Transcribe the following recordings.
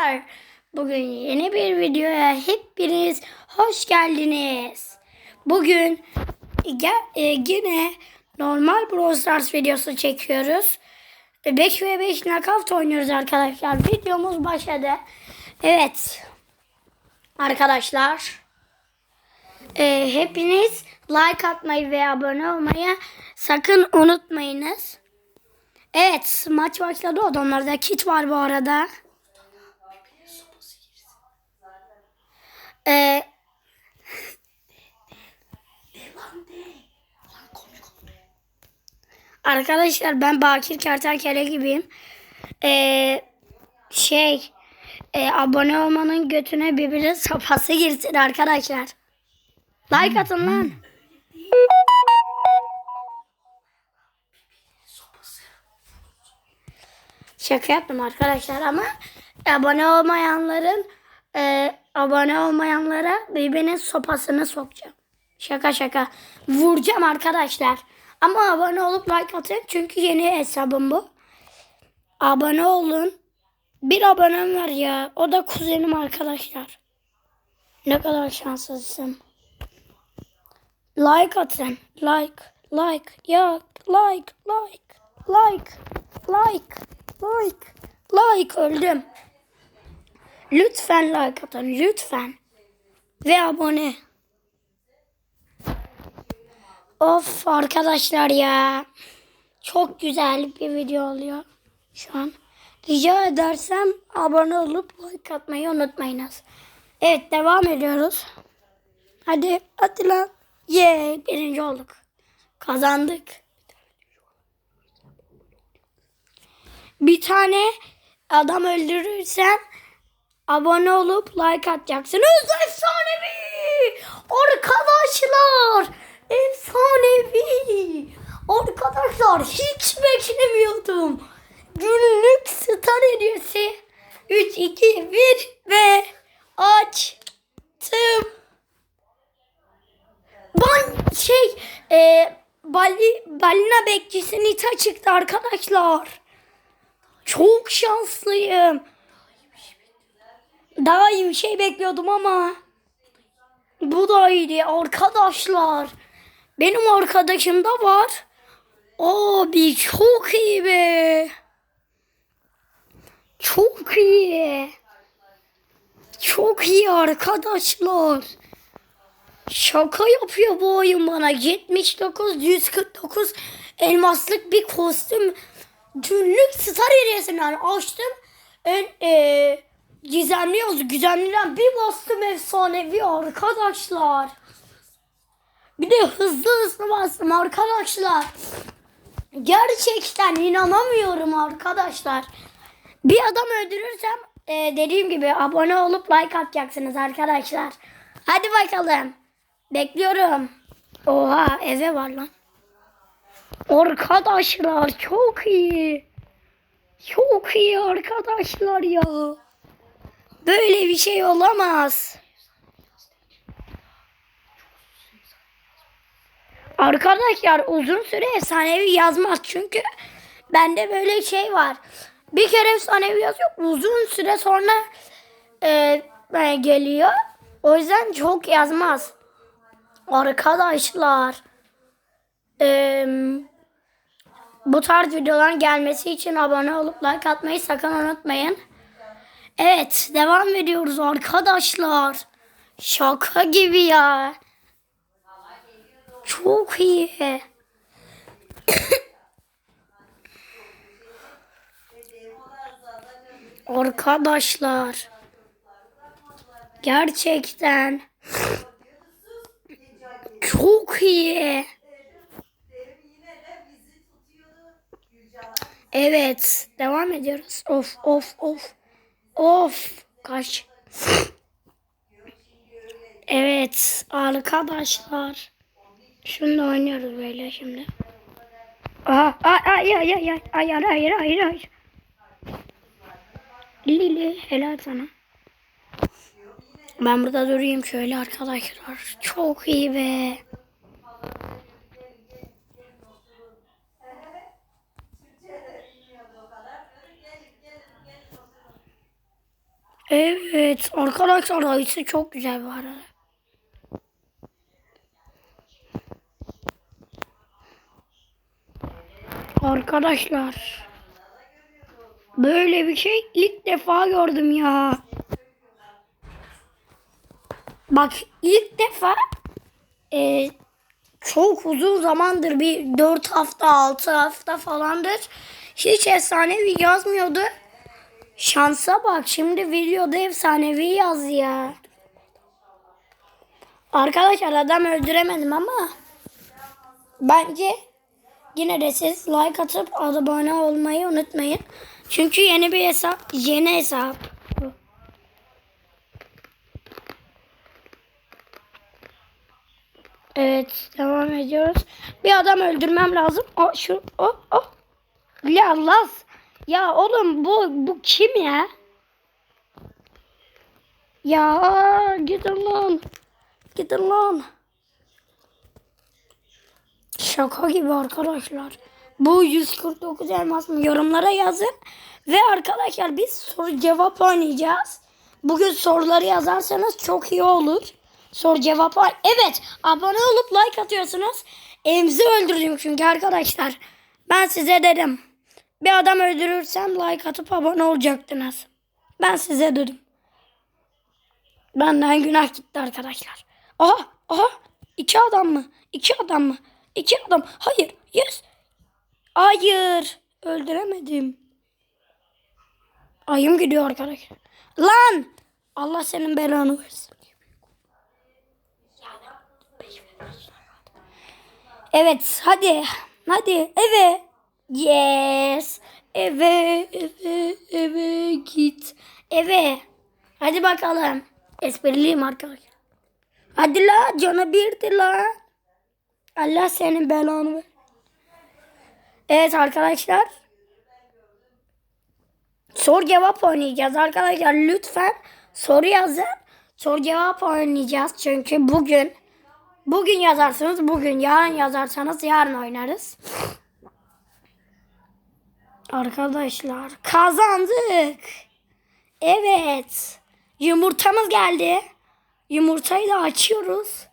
arkadaşlar. Bugün yeni bir videoya hepiniz hoş geldiniz. Bugün e, yine normal Brawl Stars videosu çekiyoruz. 5 ve 5 knockout oynuyoruz arkadaşlar. Videomuz başladı. Evet. Arkadaşlar. e, hepiniz like atmayı ve abone olmayı sakın unutmayınız. Evet maç başladı. Adamlarda kit var bu arada. Ee, arkadaşlar ben Bakir Kertenkele gibiyim. Ee, şey e, abone olmanın götüne birbirinin sopası girsin arkadaşlar. Like atın lan. Şaka yaptım arkadaşlar ama abone olmayanların e, abone olmayanlara birbirinin sopasını sokacağım. Şaka şaka. Vuracağım arkadaşlar. Ama abone olup like atın çünkü yeni hesabım bu. Abone olun. Bir abonem var ya. O da kuzenim arkadaşlar. Ne kadar şanslısın. Like atın. Like. Like. Ya. Like. Like. Like. Like. Like. Like. Öldüm. Lütfen like atın. Lütfen. Ve abone. Of arkadaşlar ya. Çok güzel bir video oluyor şu an. Rica edersem abone olup like atmayı unutmayınız. Evet devam ediyoruz. Hadi hadi lan. Ye birinci olduk. Kazandık. Bir tane adam öldürürsen abone olup like atacaksınız. Efsanevi! Arkadaşlar! Efsanevi! Arkadaşlar hiç beklemiyordum. Günlük star hediyesi. 3, 2, 1 ve açtım. Ben şey e, bali, balina bekçisi Nita çıktı arkadaşlar. Çok şanslıyım. Daha iyi bir şey bekliyordum ama bu da iyiydi arkadaşlar. Benim arkadaşım da var. Abi çok iyi be. Çok iyi. Çok iyi arkadaşlar. Şaka yapıyor bu oyun bana. 79, 149 elmaslık bir kostüm. Günlük star hediyesinden açtım. En, e, gizemli yazı. Gizemliden bir bastım efsanevi arkadaşlar. Bir de hızlı hızlı bastım arkadaşlar. Gerçekten inanamıyorum arkadaşlar. Bir adam öldürürsem e, dediğim gibi abone olup like atacaksınız arkadaşlar. Hadi bakalım. Bekliyorum. Oha eve var lan. Arkadaşlar çok iyi. Çok iyi arkadaşlar ya. Böyle bir şey olamaz. Arkadaşlar uzun süre efsanevi yazmaz çünkü bende böyle şey var. Bir kere efsanevi yazıyor uzun süre sonra e, e, geliyor. O yüzden çok yazmaz. Arkadaşlar e, bu tarz videoların gelmesi için abone olup like atmayı sakın unutmayın. Evet devam ediyoruz arkadaşlar. Şaka gibi ya. Çok iyi. Arkadaşlar. Gerçekten. Çok iyi. Evet. Devam ediyoruz. Of of of. Of. Kaç. Evet. Arkadaşlar. Şunu oynuyoruz böyle şimdi. Aha, ay ay ay ay ay ay ay hayır hayır hayır. Lili helal sana. Ben burada durayım şöyle arkadaşlar. Çok iyi be. Evet arkadaşlar ayısı çok güzel arada. Arkadaşlar böyle bir şey ilk defa gördüm ya. Bak ilk defa e, çok uzun zamandır bir 4 hafta 6 hafta falandır hiç efsanevi yazmıyordu. Şansa bak şimdi videoda efsanevi yaz ya. Arkadaşlar adam öldüremedim ama bence yine de siz like atıp abone olmayı unutmayın. Çünkü yeni bir hesap, yeni hesap. Evet, devam ediyoruz. Bir adam öldürmem lazım. O şu o o. Ya Las. Ya oğlum bu bu kim ya? Ya gidin lan. Gidin lan. Şaka gibi arkadaşlar. Bu 149 elmas mı? Yorumlara yazın. Ve arkadaşlar biz soru cevap oynayacağız. Bugün soruları yazarsanız çok iyi olur. Soru cevap oyn- Evet abone olup like atıyorsunuz. Emzi öldürdüm çünkü arkadaşlar. Ben size dedim. Bir adam öldürürsem like atıp abone olacaktınız. Ben size dedim. Benden günah gitti arkadaşlar. Aha aha iki adam mı? İki adam mı? İki adam. Hayır. Yes. Hayır. Öldüremedim. Ayım gidiyor arkadaşlar. Lan. Allah senin belanı versin. Evet hadi. Hadi eve. Yes. Eve eve eve git. Eve. Hadi bakalım. Espriliyim arkadaşlar. Hadi la canı birdi la. Allah senin belanı ver. Evet arkadaşlar. Soru cevap oynayacağız arkadaşlar. Lütfen soru yazın. Soru cevap oynayacağız. Çünkü bugün bugün yazarsınız bugün. Yarın yazarsanız yarın oynarız. Arkadaşlar kazandık. Evet. Yumurtamız geldi. Yumurtayı da açıyoruz.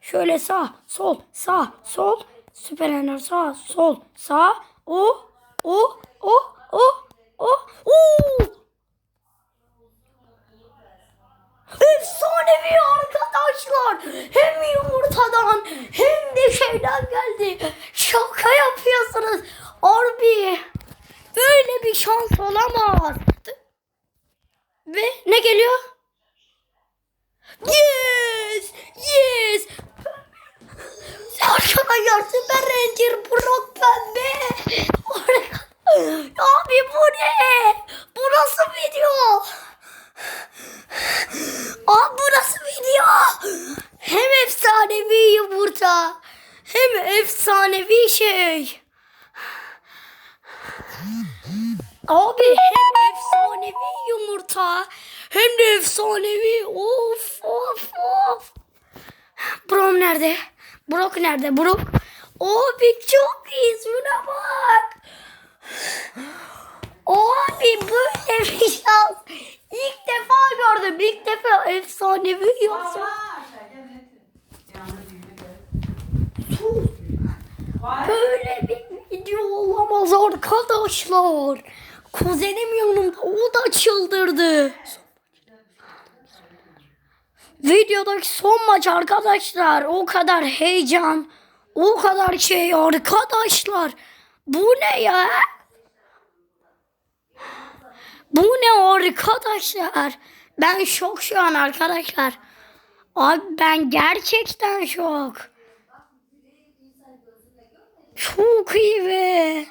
Şöyle sağ, sol, sağ, sol. Süper Ender sağ, sol, sağ. O, o, o, o. Efsanevi arkadaşlar. Hem yumurtadan hem de şeyden geldi. Şaka yapıyorsunuz. Harbi. Böyle bir şans olamaz. Ve ne geliyor? Yes! Yes! Arkadaşlar Süper Ranger Brock pembe. Abi bu ne? Bu nasıl video? Abi bu nasıl video? Hem efsanevi yumurta hem efsanevi şey. Abi hem efsanevi yumurta hem de efsanevi of of of. Brom nerede? Brock nerede? Brock. Abi çok iyi şuna bak. Abi böyle bir şans. İlk defa gördüm. İlk defa efsanevi yoksa. Böyle bir video olamaz arkadaşlar. Kuzenim yanımda o da çıldırdı. Videodaki son maç arkadaşlar. O kadar heyecan. O kadar şey arkadaşlar. Bu ne ya? Bu ne arkadaşlar? Ben şok şu an arkadaşlar. Abi ben gerçekten şok. Çok iyi be.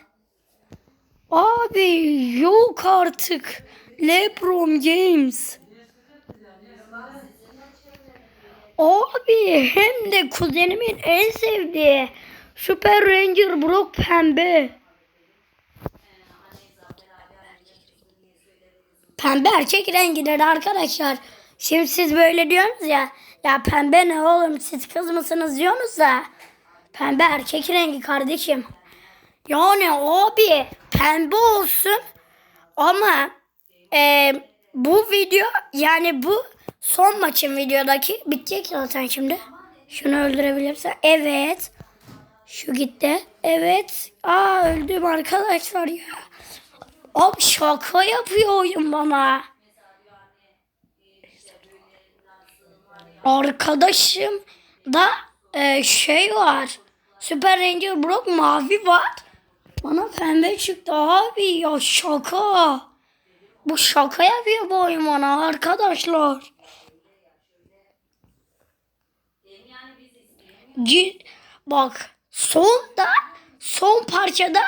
Abi yok artık. LeBron James. Abi hem de kuzenimin en sevdiği Super Ranger Brock pembe. Pembe erkek rengidir arkadaşlar. Şimdi siz böyle diyorsunuz ya. Ya pembe ne oğlum siz kız mısınız diyorsunuz da. Pembe erkek rengi kardeşim. Yani abi pembe olsun ama e, bu video yani bu son maçın videodaki bitecek zaten şimdi. Şunu öldürebilirsen. Evet. Şu gitti. Evet. Aa öldüm arkadaşlar ya. Abi şaka yapıyor oyun bana. Arkadaşım da e, şey var. Super Ranger Brock mavi var. Bana pembe çıktı abi ya şaka. Bu şaka yapıyor bu oyun bana arkadaşlar. Ci- Bak sonda son parçada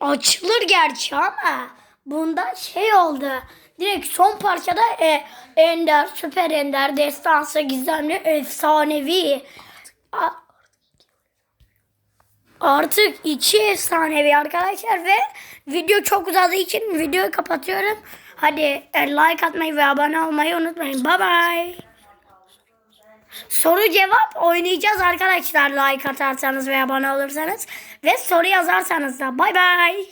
açılır gerçi ama bunda şey oldu. Direkt son parçada e, Ender, Süper Ender, Destansı, Gizemli, Efsanevi. A- Artık iki efsanevi arkadaşlar ve video çok uzadığı için videoyu kapatıyorum. Hadi e, like atmayı ve abone olmayı unutmayın. Bye bye. Soru cevap oynayacağız arkadaşlar like atarsanız ve abone olursanız ve soru yazarsanız da. Bay bay.